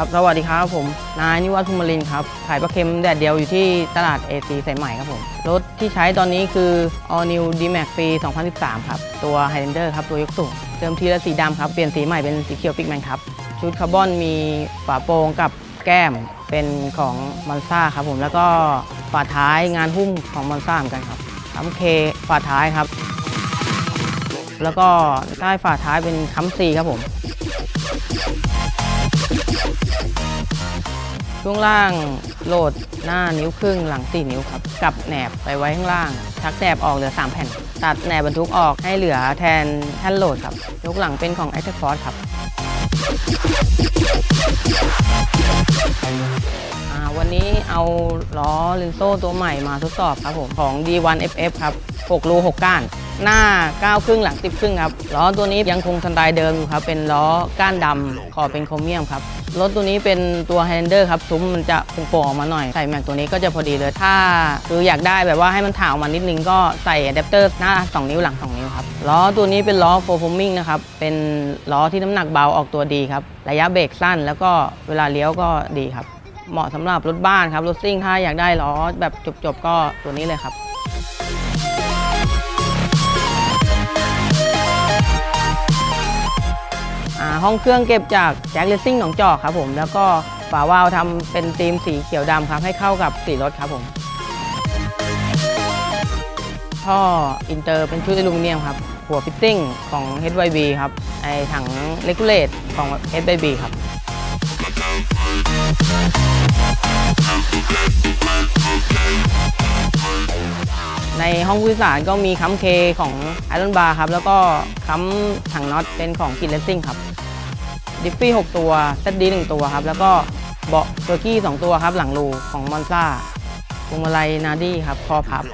ครับ สวัสดีครับผม นายนิวัฒน์ภูมิลินทร์ครับ ขายปลาเค็มแดดเดียวอยู่ที่ตลาด AC สายใหม่ครับผม รถที่ใช้ตอนนี้คือ All New D-Max ปี 2013 ครับ ตัว Highlander ครับ ตัวยกสูงเดิมทีละสีดำครับ เปลี่ยนสีใหม่เป็นสีเขียวปิกแมนครับ ชุดคาร์บอนมีฝาโปรงกับแก้มเป็นของมอนซ่าครับผม แล้วก็ฝาท้ายงานหุ้มของมอนซ่าเหมือนกันครับค้ำเคฝาท้ายครับ แล้วก็ใต้ฝาท้ายเป็นค้ำซีครับผม ช่วงล่างโหลดหน้านิ้วครึ่งหลัง 4 นิ้วครับกับแหนบไปไว้ข้างล่าง ชักแหนบออกเหลือ 3 แผ่น ตัดแหนบบรรทุกออกให้เหลือแทนแท่นโหลดครับ ยกหลังเป็นของ a c t i v Force ครับวันนี้เอาล้อลินโซ่ตัวใหม่มาทดสอบครับผม ของ D1FF ครับ 6 รู 6 ก้าน หน้า9ครึ่งหลัง10ครึ่งครับล้อตัวนี้ยังคงสไตล์เดิมอยู่ครับ เป็นล้อก้านดำขอบเป็นโครเมียมครับรถตัวนี้เป็นตัวไฮ l ลนเดอร์ครับซุ้มมันจะโป่งออกมาหน่อยใส่แม็กตัวนี้ก็จะพอดีเลยถ้าคืออยากได้แบบว่าให้มันถ่างออกมานิดนึงก็ใส่อะแดปเตอร์หน้า 2 นิ้วหลัง 2 นิ้วครับล้อตัวนี้เป็นล้อโฟร์ฟอร์มิงนะครับเป็นล้อที่น้ำหนักเบาออกตัวดีครับระยะเบรกสั้น แล้วก็เวลาเลี้ยวก็ดีครับเหมาะสำหรับรถบ้านครับรถซิ่งถ้าอยากได้ล้อแบบจบๆก็ตัวนี้เลยครับ ห้องเครื่องเก็บจากแจ็คเลสซิ่งหนองจอกครับผม แล้วก็ฝาวาล์วทำเป็นธีมสีเขียวดำครับให้เข้ากับสีรถครับผมท่ออินเตอร์เป็นชุดอลูมิเนียมครับ หัวฟิตติ้งของ HYB ครับไอถังเลกูเลตของ HYB ครับ ในห้องผู้โดยสารก็มีค้ำเคของไอรอนบาร์ครับ แล้วก็ค้ำถังน็อตเป็นของกินเลสซิ่งครับ ดิฟฟี่ 6 ตัวเซตดี1ตัวครับ แล้วก็เบาะเบอร์กี้ 2 ตัวครับ หลังรูของมอนซ่าพวงมาลัยนาดี้ครับคอพับ